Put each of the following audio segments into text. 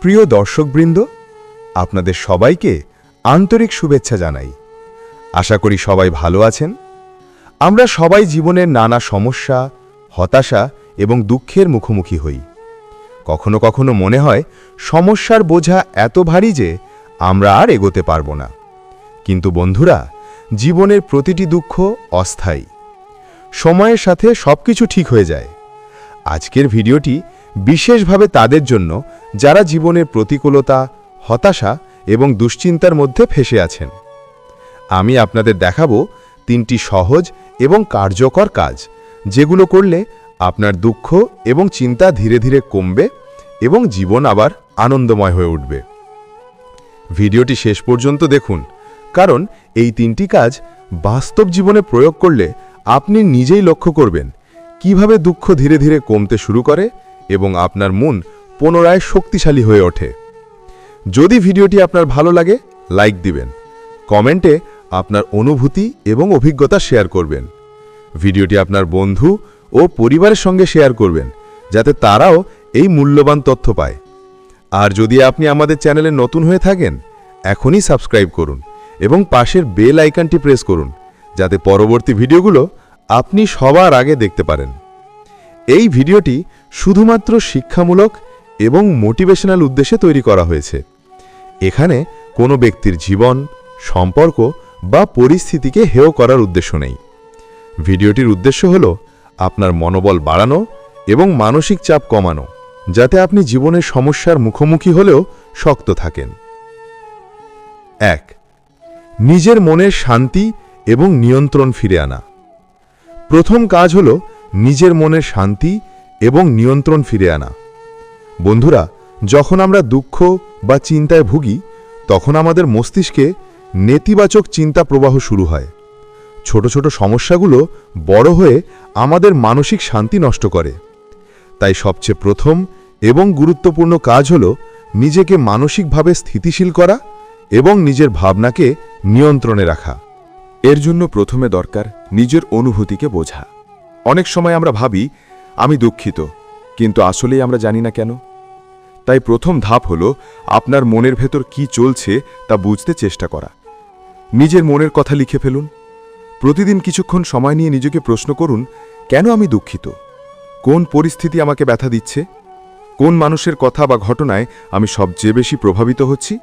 প্রিয় দর্শকবৃন্দ, আপনাদের সবাইকে আন্তরিক শুভেচ্ছা জানাই। আশা করি সবাই ভালো আছেন। আমরা সবাই জীবনের নানা সমস্যা, হতাশা এবং দুঃখের মুখোমুখি হই। কখনো কখনো মনে হয় সমস্যার বোঝা এত ভারী যে আমরা আর এগোতে পারব না। কিন্তু বন্ধুরা, জীবনের প্রতিটি দুঃখ অস্থায়ী। সময়ের সাথে সবকিছু ঠিক হয়ে যায়। আজকের ভিডিওটি বিশেষভাবে তাদের জন্য যারা জীবনের প্রতিকূলতা, হতাশা এবং দুশ্চিন্তার মধ্যে ফেসে আছেন। আমি আপনাদের দেখাবো তিনটি সহজ এবং কার্যকর কাজ, যেগুলো করলে আপনার দুঃখ এবং চিন্তা ধীরে ধীরে কমবে এবং জীবন আবার আনন্দময় হয়ে উঠবে। ভিডিওটি শেষ পর্যন্ত দেখুন, কারণ এই তিনটি কাজ বাস্তব জীবনে প্রয়োগ করলে আপনি নিজেই লক্ষ্য করবেন, কীভাবে দুঃখ ধীরে ধীরে কমতে শুরু করে এবং আপনার মন পুনরায় শক্তিশালী হয়ে ওঠে। যদি ভিডিওটি আপনার ভালো লাগে, লাইক দিবেন। কমেন্টে আপনার অনুভূতি এবং অভিজ্ঞতা শেয়ার করবেন। ভিডিওটি আপনার বন্ধু ও পরিবারের সঙ্গে শেয়ার করবেন, যাতে তারাও এই মূল্যবান তথ্য পায়। আর যদি আপনি আমাদের চ্যানেলে নতুন হয়ে থাকেন, এখনই সাবস্ক্রাইব করুন এবং পাশের বেল আইকনটি প্রেস করুন, যাতে পরবর্তী ভিডিওগুলো আপনি সবার আগে দেখতে পারেন। এই ভিডিওটি শুধুমাত্র শিক্ষামূলক এবং মোটিভেশনাল উদ্দেশ্যে তৈরি করা হয়েছে। এখানে কোনো ব্যক্তির জীবন, সম্পর্ক বা পরিস্থিতিকে হেয় করার উদ্দেশ্য নেই। ভিডিওটির উদ্দেশ্য হল আপনার মনোবল বাড়ানো এবং মানসিক চাপ কমানো, যাতে আপনি জীবনের সমস্যার মুখোমুখি হলেও শক্ত থাকেন। এক, নিজের মনের শান্তি এবং নিয়ন্ত্রণ ফিরে আনা। প্রথম কাজ হল নিজের মনের শান্তি এবং নিয়ন্ত্রণ ফিরে আনা। বন্ধুরা, যখন আমরা দুঃখ বা চিন্তায় ভুগি, তখন আমাদের মস্তিষ্কে নেতিবাচক চিন্তা প্রবাহ শুরু হয়। ছোট ছোট সমস্যাগুলো বড় হয়ে আমাদের মানসিক শান্তি নষ্ট করে। তাই সবচেয়ে প্রথম এবং গুরুত্বপূর্ণ কাজ হল নিজেকে মানসিকভাবে স্থিতিশীল করা এবং নিজের ভাবনাকে নিয়ন্ত্রণে রাখা। এর জন্য প্রথমে দরকার নিজের অনুভূতিকে বোঝা। অনেক সময় আমরা ভাবি আমি দুঃখিত, কিন্তু আসলেই আমরা জানি না কেন। তাই প্রথম ধাপ হল আপনার মনের ভেতর কি চলছে তা বুঝতে চেষ্টা করা। নিজের মনের কথা লিখে ফেলুন। প্রতিদিন কিছুক্ষণ সময় নিয়ে নিজেকে প্রশ্ন করুন, কেন আমি দুঃখিত? কোন পরিস্থিতি আমাকে ব্যথা দিচ্ছে? কোন মানুষের কথা বা ঘটনায় আমি সবচেয়ে বেশি প্রভাবিত হচ্ছি?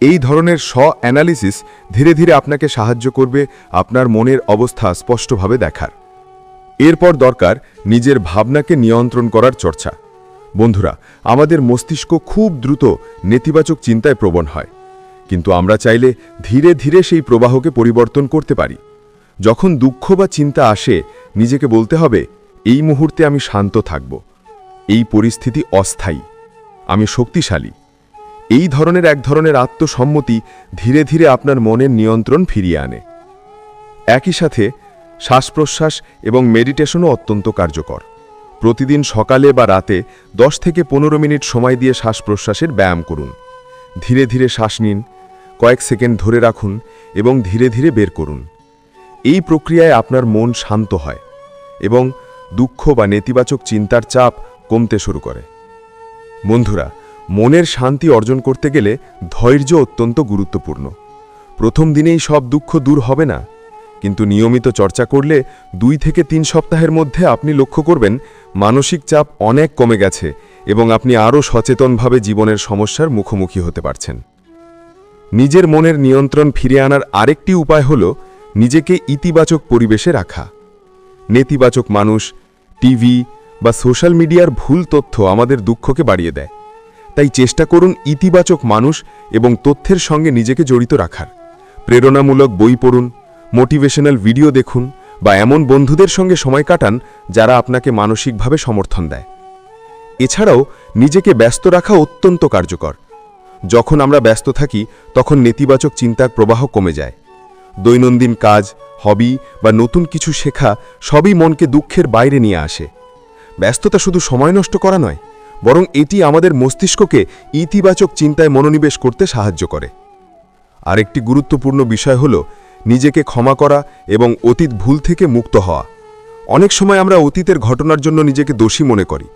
এই ধরনের স্ব অ্যানালিসিস ধীরে ধীরে আপনাকে সাহায্য করবে আপনার মনের অবস্থা স্পষ্টভাবে দেখার। এরপর দরকার নিজের ভাবনাকে নিয়ন্ত্রণ করার চর্চা। বন্ধুরা, আমাদের মস্তিষ্ক খুব দ্রুত নেতিবাচক চিন্তায় প্রবণ হয়। কিন্তু আমরা চাইলে ধীরে ধীরে সেই প্রবাহকে পরিবর্তন করতে পারি। যখন দুঃখ বা চিন্তা আসে, নিজেকে বলতে হবে, এই মুহূর্তে আমি শান্ত থাকব। এই পরিস্থিতি অস্থায়ী। আমি শক্তিশালী। এই ধরনের এক ধরনের আত্মসম্মতি ধীরে ধীরে আপনার মনের নিয়ন্ত্রণ ফিরিয়ে আনে। একই সাথে শ্বাস প্রশ্বাস এবং মেডিটেশনও অত্যন্ত কার্যকর। প্রতিদিন সকালে বা রাতে দশ থেকে পনেরো মিনিট সময় দিয়ে শ্বাস প্রশ্বাসের ব্যায়াম করুন। ধীরে ধীরে শ্বাস নিন, কয়েক সেকেন্ড ধরে রাখুন এবং ধীরে ধীরে বের করুন। এই প্রক্রিয়ায় আপনার মন শান্ত হয় এবং দুঃখ বা নেতিবাচক চিন্তার চাপ কমতে শুরু করে। বন্ধুরা, মনের শান্তি অর্জন করতে গেলে ধৈর্য অত্যন্ত গুরুত্বপূর্ণ। প্রথম দিনেই সব দুঃখ দূর হবে না? কিন্তু নিয়মিত চর্চা করলে দুই থেকে তিন সপ্তাহের মধ্যে আপনি লক্ষ্য করবেন মানসিক চাপ অনেক কমে গেছে এবং আপনি আরও সচেতনভাবে জীবনের সমস্যার মুখোমুখি হতে পারছেন। নিজের মনের নিয়ন্ত্রণ ফিরে আনার আরেকটি উপায় হল নিজেকে ইতিবাচক পরিবেশে রাখা। নেতিবাচক মানুষ, টিভি বা সোশ্যাল মিডিয়ার ভুল তথ্য আমাদের দুঃখকে বাড়িয়ে দেয়। তাই চেষ্টা করুন ইতিবাচক মানুষ এবং তথ্যের সঙ্গে নিজেকে জড়িত রাখার। প্রেরণামূলক বই পড়ুন মোটিভেশনাল ভিডিও দেখুন বা এমন বন্ধুদের সঙ্গে সময় কাটান যারা আপনাকে মানসিকভাবে সমর্থন দেয়। এছাড়াও নিজেকে ব্যস্ত রাখা অত্যন্ত কার্যকর। যখন আমরা ব্যস্ত থাকি, তখন নেতিবাচক চিন্তার প্রবাহ কমে যায়। দৈনন্দিন কাজ, হবি বা নতুন কিছু শেখা সবই মনকে দুঃখের বাইরে নিয়ে আসে। ব্যস্ততা শুধু সময় নষ্ট করা নয়, বরং এটি আমাদের মস্তিষ্ককে ইতিবাচক চিন্তায় মনোনিবেশ করতে সাহায্য করে। আরেকটি গুরুত্বপূর্ণ বিষয় হল নিজেকে ক্ষমা করা এবং অতীত ভুল থেকে মুক্ত হওয়া। অনেক সময় আমরা অতীতের ঘটনার জন্য নিজেকে দোষী মনে করি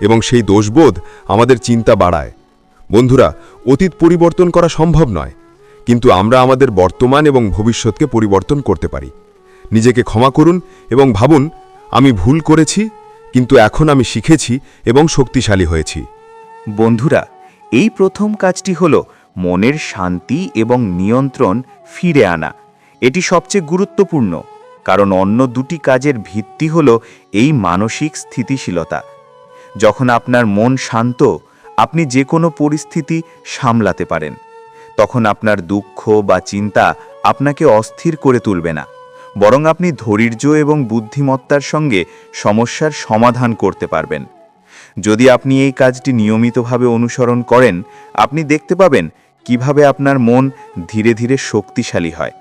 এবং সেই দোষবোধ আমাদের চিন্তা বাড়ায়। বন্ধুরা, অতীত পরিবর্তন করা সম্ভব নয়, কিন্তু আমরা আমাদের বর্তমান এবং ভবিষ্যৎকে পরিবর্তন করতে পারি। নিজেকে ক্ষমা করুন এবং ভাবুন, আমি ভুল করেছি, কিন্তু এখন আমি শিখেছি এবং শক্তিশালী হয়েছি। বন্ধুরা, এই প্রথম কাজটি হল মনের শান্তি এবং নিয়ন্ত্রণ ফিরে আনা। এটি সবচেয়ে গুরুত্বপূর্ণ, কারণ অন্য দুটি কাজের ভিত্তি হল এই মানসিক স্থিতিশীলতা। যখন আপনার মন শান্ত, আপনি যে কোনো পরিস্থিতি সামলাতে পারেন। তখন আপনার দুঃখ বা চিন্তা আপনাকে অস্থির করে তুলবে না, বরং আপনি ধৈর্য এবং বুদ্ধিমত্তার সঙ্গে সমস্যার সমাধান করতে পারবেন। যদি আপনি এই কাজটি নিয়মিতভাবে অনুসরণ করেন, আপনি দেখতে পাবেন কীভাবে আপনার মন ধীরে ধীরে শক্তিশালী হয়।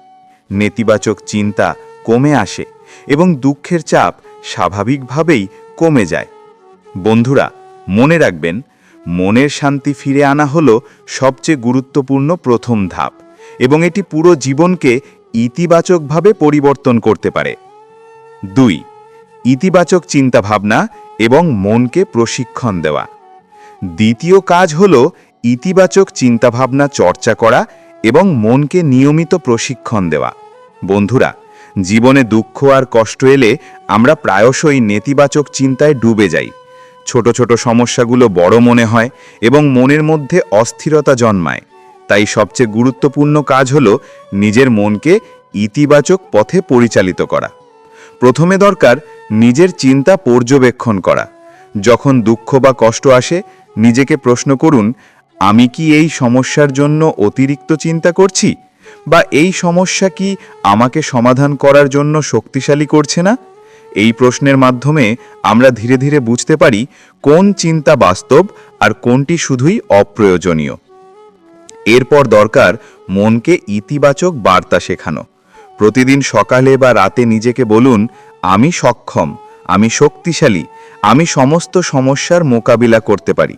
নেতিবাচক চিন্তা কমে আসে এবং দুঃখের চাপ স্বাভাবিকভাবেই কমে যায়। বন্ধুরা, মনে রাখবেন, মনের শান্তি ফিরে আনা হলো সবচেয়ে গুরুত্বপূর্ণ প্রথম ধাপ এবং এটি পুরো জীবনকে ইতিবাচকভাবে পরিবর্তন করতে পারে। দুই, ইতিবাচক চিন্তাভাবনা এবং মনকে প্রশিক্ষণ দেওয়া। দ্বিতীয় কাজ হল ইতিবাচক চিন্তাভাবনা চর্চা করা এবং মনকে নিয়মিত প্রশিক্ষণ দেওয়া। বন্ধুরা, জীবনে দুঃখ আর কষ্ট এলে আমরা প্রায়শই নেতিবাচক চিন্তায় ডুবে যাই। ছোট ছোট সমস্যাগুলো বড় মনে হয় এবং মনের মধ্যে অস্থিরতা জন্মায়। তাই সবচেয়ে গুরুত্বপূর্ণ কাজ হল নিজের মনকে ইতিবাচক পথে পরিচালিত করা। প্রথমে দরকার নিজের চিন্তা পর্যবেক্ষণ করা। যখন দুঃখ বা কষ্ট আসে, নিজেকে প্রশ্ন করুন আমি কি এই সমস্যার জন্য অতিরিক্ত চিন্তা করছি? বা এই সমস্যা কি আমাকে সমাধান করার জন্য শক্তিশালী করছে না? এই প্রশ্নের মাধ্যমে আমরা ধীরে ধীরে বুঝতে পারি কোন চিন্তা বাস্তব আর কোনটি শুধুই অপ্রয়োজনীয়। এরপর দরকার মনকে ইতিবাচক বার্তা শেখানো। প্রতিদিন সকালে বা রাতে নিজেকে বলুন, আমি সক্ষম, আমি শক্তিশালী, আমি সমস্ত সমস্যার মোকাবিলা করতে পারি।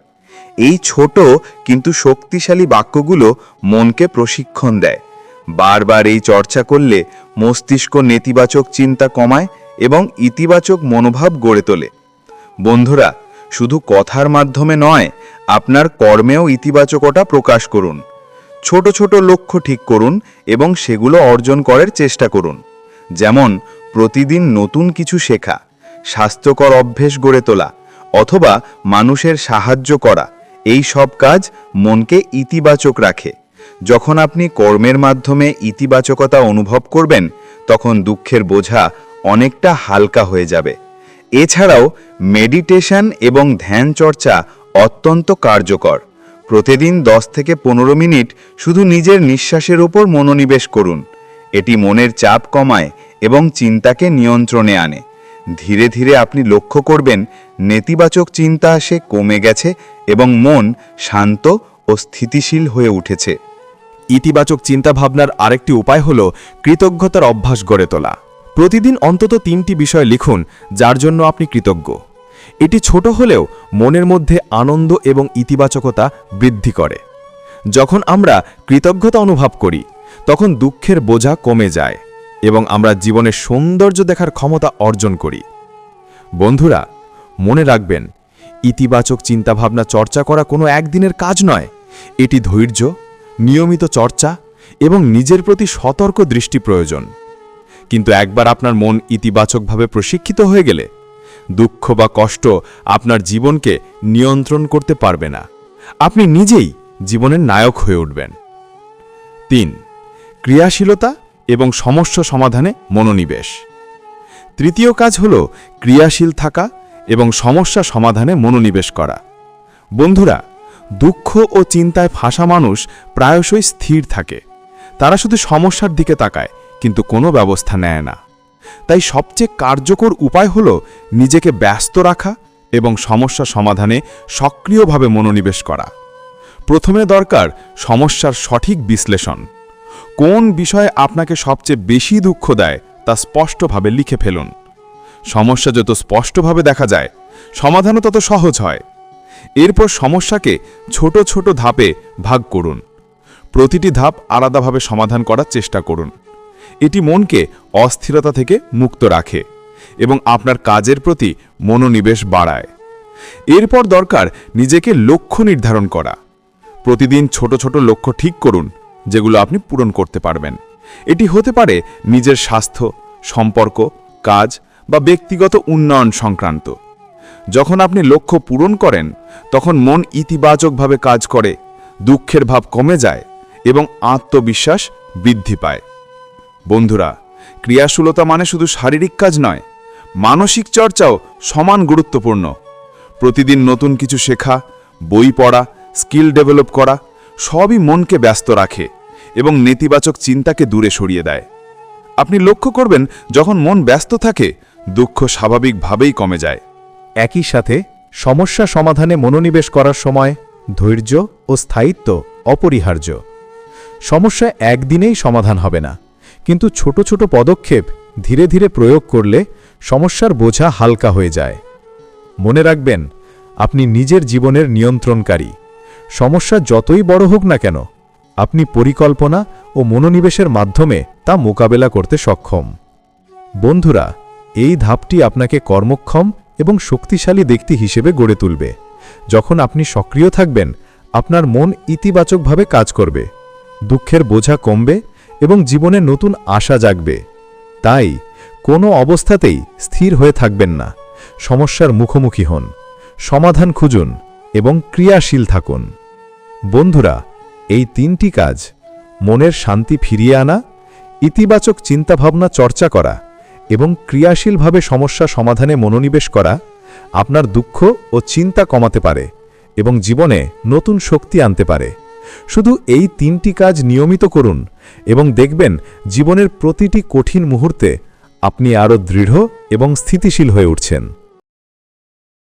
এই ছোট কিন্তু শক্তিশালী বাক্যগুলো মনকে প্রশিক্ষণ দেয়। বারবার এই চর্চা করলে মস্তিষ্ক নেতিবাচক চিন্তা কমায় এবং ইতিবাচক মনোভাব গড়ে তোলে। বন্ধুরা, শুধু কথার মাধ্যমে নয়, আপনার কর্মেও ইতিবাচকতা প্রকাশ করুন। ছোট ছোট লক্ষ্য ঠিক করুন এবং সেগুলো অর্জন করার চেষ্টা করুন। যেমন, প্রতিদিন নতুন কিছু শেখা, স্বাস্থ্যকর অভ্যেস গড়ে তোলা, অথবা মানুষের সাহায্য করা এই সব কাজ মনকে ইতিবাচক রাখে। যখন আপনি কর্মের মাধ্যমে ইতিবাচকতা অনুভব করবেন, তখন দুঃখের বোঝা অনেকটা হালকা হয়ে যাবে। এছাড়াও মেডিটেশন এবং ধ্যান চর্চা অত্যন্ত কার্যকর। প্রতিদিন 10 থেকে পনেরো মিনিট শুধু নিজের নিঃশ্বাসের ওপর মনোনিবেশ করুন। এটি মনের চাপ কমায় এবং চিন্তাকে নিয়ন্ত্রণে আনে। ধীরে ধীরে আপনি লক্ষ্য করবেন নেতিবাচক চিন্তা আসে কমে গেছে এবং মন শান্ত ও স্থিতিশীল হয়ে উঠেছে। ইতিবাচক চিন্তাভাবনার আরেকটি উপায় হল কৃতজ্ঞতার অভ্যাস গড়ে তোলা। প্রতিদিন অন্তত তিনটি বিষয় লিখুন যার জন্য আপনি কৃতজ্ঞ। এটি ছোট হলেও মনের মধ্যে আনন্দ এবং ইতিবাচকতা বৃদ্ধি করে। যখন আমরা কৃতজ্ঞতা অনুভব করি, তখন দুঃখের বোঝা কমে যায়। এবং আমরা জীবনের সৌন্দর্য দেখার ক্ষমতা অর্জন করি। বন্ধুরা, মনে রাখবেন, ইতিবাচক চিন্তাভাবনা চর্চা করা কোনো একদিনের কাজ নয়। এটি ধৈর্য, নিয়মিত চর্চা এবং নিজের প্রতি সতর্ক দৃষ্টি প্রয়োজন। কিন্তু একবার আপনার মন ইতিবাচকভাবে প্রশিক্ষিত হয়ে গেলে দুঃখ বা কষ্ট আপনার জীবনকে নিয়ন্ত্রণ করতে পারবে না। আপনি নিজেই জীবনের নায়ক হয়ে উঠবেন। তিন, ক্রিয়াশীলতা এবং সমস্যা সমাধানে মনোনিবেশ। তৃতীয় কাজ হল ক্রিয়াশীল থাকা এবং সমস্যা সমাধানে মনোনিবেশ করা। বন্ধুরা, দুঃখ ও চিন্তায় ফাঁসা মানুষ প্রায়শই স্থির থাকে। তারা শুধু সমস্যার দিকে তাকায়, কিন্তু কোনো ব্যবস্থা নেয় না। তাই সবচেয়ে কার্যকর উপায় হল নিজেকে ব্যস্ত রাখা এবং সমস্যা সমাধানে সক্রিয়ভাবে মনোনিবেশ করা। প্রথমে দরকার সমস্যার সঠিক বিশ্লেষণ। কোন বিষয়ে আপনাকে সবচেয়ে বেশি দুঃখ দেয় তা স্পষ্টভাবে লিখে ফেলুন। সমস্যা যত স্পষ্টভাবে দেখা যায়, সমাধানও তত সহজ হয়। এরপর সমস্যাকে ছোট ছোট ধাপে ভাগ করুন। প্রতিটি ধাপ আলাদাভাবে সমাধান করার চেষ্টা করুন। এটি মনকে অস্থিরতা থেকে মুক্ত রাখে এবং আপনার কাজের প্রতি মনোনিবেশ বাড়ায়। এরপর দরকার নিজেকে লক্ষ্য নির্ধারণ করা। প্রতিদিন ছোট ছোট লক্ষ্য ঠিক করুন। যেগুলো আপনি পূরণ করতে পারবেন। এটি হতে পারে নিজের স্বাস্থ্য, সম্পর্ক, কাজ বা ব্যক্তিগত উন্নয়ন সংক্রান্ত। যখন আপনি লক্ষ্য পূরণ করেন, তখন মন ইতিবাচকভাবে কাজ করে, দুঃখের ভাব কমে যায় এবং আত্মবিশ্বাস বৃদ্ধি পায়। বন্ধুরা, ক্রিয়াশীলতা মানে শুধু শারীরিক কাজ নয়, মানসিক চর্চাও সমান গুরুত্বপূর্ণ। প্রতিদিন নতুন কিছু শেখা, বই পড়া, স্কিল ডেভেলপ করা সবই মনকে ব্যস্ত রাখে এবং নেতিবাচক চিন্তাকে দূরে সরিয়ে দেয়। আপনি লক্ষ্য করবেন, যখন মন ব্যস্ত থাকে, দুঃখ স্বাভাবিকভাবেই কমে যায়। একই সাথে, সমস্যা সমাধানে মনোনিবেশ করার সময় ধৈর্য ও স্থায়িত্ব অপরিহার্য। সমস্যা একদিনেই সমাধান হবে না, কিন্তু ছোট ছোট পদক্ষেপ ধীরে ধীরে প্রয়োগ করলে সমস্যার বোঝা হালকা হয়ে যায়। মনে রাখবেন, আপনি নিজের জীবনের নিয়ন্ত্রণকারী। সমস্যা যতই বড় হোক না কেন, আপনি পরিকল্পনা ও মনোনিবেশের মাধ্যমে তা মোকাবেলা করতে সক্ষম। বন্ধুরা, এই ধাপটি আপনাকে কর্মক্ষম এবং শক্তিশালী ব্যক্তি হিসেবে গড়ে তুলবে। যখন আপনি সক্রিয় থাকবেন, আপনার মন ইতিবাচকভাবে কাজ করবে, দুঃখের বোঝা কমবে এবং জীবনে নতুন আশা জাগবে। তাই, কোনো অবস্থাতেই স্থির হয়ে থাকবেন না। সমস্যার মুখোমুখি হন। সমাধান খুঁজুন। এবং ক্রিয়াশীল থাকুন। বন্ধুরা, এই তিনটি কাজ, মনের শান্তি ফিরিয়ে আনা, ইতিবাচক চিন্তাভাবনা চর্চা করা এবং ক্রিয়াশীলভাবে সমস্যা সমাধানে মনোনিবেশ করা আপনার দুঃখ ও চিন্তা কমাতে পারে এবং জীবনে নতুন শক্তি আনতে পারে। শুধু এই তিনটি কাজ নিয়মিত করুন এবং দেখবেন জীবনের প্রতিটি কঠিন মুহূর্তে আপনি আরও দৃঢ় এবং স্থিতিশীল হয়ে উঠছেন।